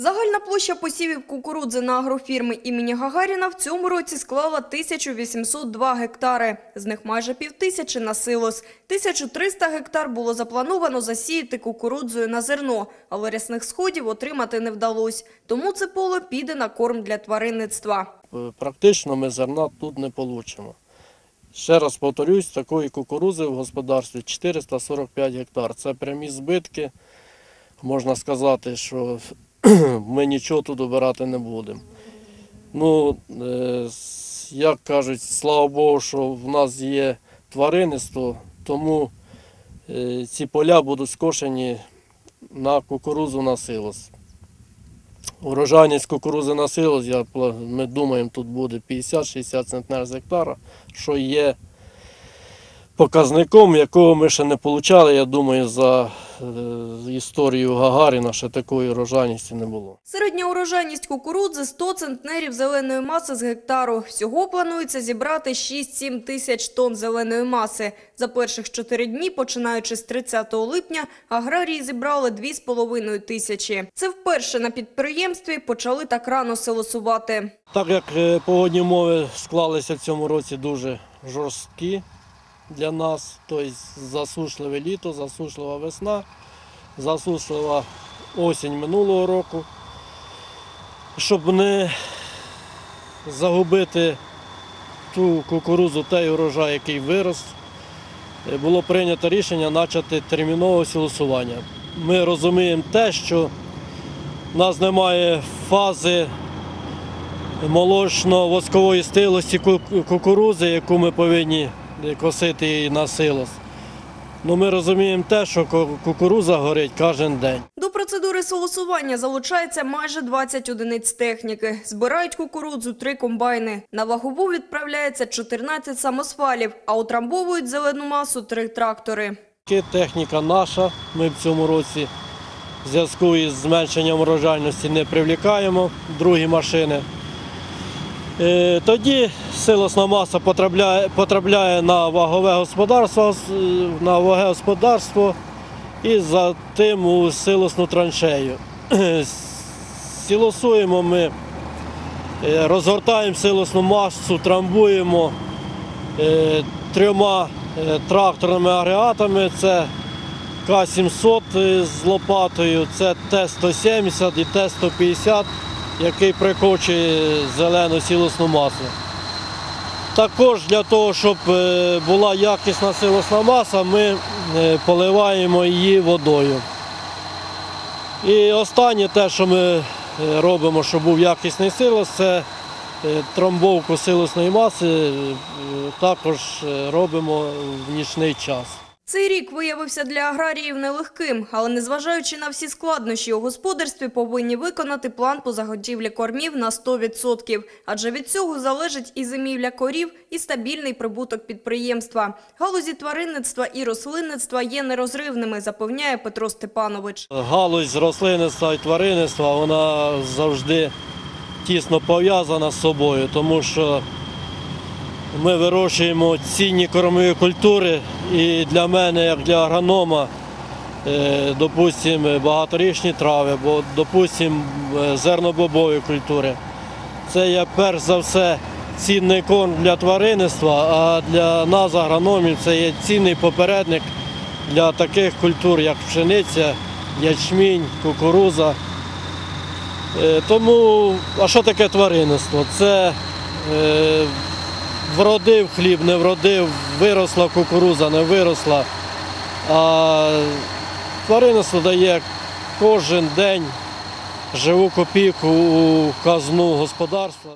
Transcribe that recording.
Загальна площа посівів кукурудзи на агрофірми імені Гагаріна в цьому році склала 1802 гектари. З них майже півтисячі на силос. 1300 гектар було заплановано засіяти кукурудзою на зерно, але рясних сходів отримати не вдалося. Тому це поле піде на корм для тваринництва. Е, Практично ми зерна тут не получимо. Ще раз повторюсь, такої кукурузи в господарстві 445 гектар. Це прямі збитки. Можна сказати, що ми нічого тут обирати не будемо. Ну, е, як кажуть, слава Богу, що в нас є тваринництво, тому е, ці поля будуть скошені на кукурузу на силос. Урожайність кукурузи на силос, я, ми думаємо, тут буде 50-60 центнер з гектара, що є показником, якого ми ще не отримали, я думаю, за історію Гагаріна ще такої урожайності не було. Середня урожайність кукурудзи – 100 центнерів зеленої маси з гектару. Всього планується зібрати 6-7 тисяч тонн зеленої маси. За перших 4 дні, починаючи з 30 липня, аграрії зібрали 2,5 тисячі. Це вперше на підприємстві почали так рано силосувати. Так як е, погодні умови склалися в цьому році дуже жорсткі для нас, тобто засушливе літо, засушлива весна, засушлива осінь минулого року. Щоб не загубити ту кукурузу, той урожай, який вирос, е, було прийнято рішення почати термінове сілосування. Ми розуміємо те, що в нас немає фази молочно-воскової стилості кукурузи, яку ми повинні косити на силос. Ну, ми розуміємо те, що кукуруза горить кожен день. До процедури солосування залучається майже 20 одиниць техніки. Збирають кукурудзу три комбайни. На вагову відправляється 14 самосвалів, а утрамбовують зелену масу три трактори. Техніка наша. Ми в цьому році в зв'язку із зменшенням урожайності не привлікаємо другі машини. Е, Тоді силосна маса потрапляє, потрапляє на вагове господарство, на вагове господарство і за тим у силосну траншею. Сілосуємо ми, е, розгортаємо силосну масу, трамбуємо е, трьома тракторними агрегатами. Це К-700 з лопатою, це Т-170 і Т-150, який прикочує зелену сілосну масу. Також для того, щоб е, була якісна силосна маса, ми е, поливаємо її водою. І останнє те, що ми е, робимо, щоб був якісний силос, це тромбовку силосної маси також робимо в нічний час. Цей рік виявився для аграріїв нелегким, але незважаючи на всі складнощі у господарстві, повинні виконати план по заготівлі кормів на 100%. Адже від цього залежить і зимівля корів, і стабільний прибуток підприємства. Галузі тваринництва і рослинництва є нерозривними, запевняє Петро Степанович. Галузь рослинництва і тваринництва вона завжди тісно пов'язана з собою, тому що ми вирощуємо цінні кормові культури, і для мене, як для агронома, е, допустимо, багаторічні трави, бо, допустимо, е, зернобобові культури. Це є перш за все цінний корм для тваринництва, а для нас, агрономів, це є цінний попередник для таких культур, як пшениця, ячмінь, кукуруза. Е, Тому, а що таке тваринництво? Це вродив хліб, не вродив, виросла кукуруза, не виросла. А тваринництво дає кожен день живу копійку у казну господарства.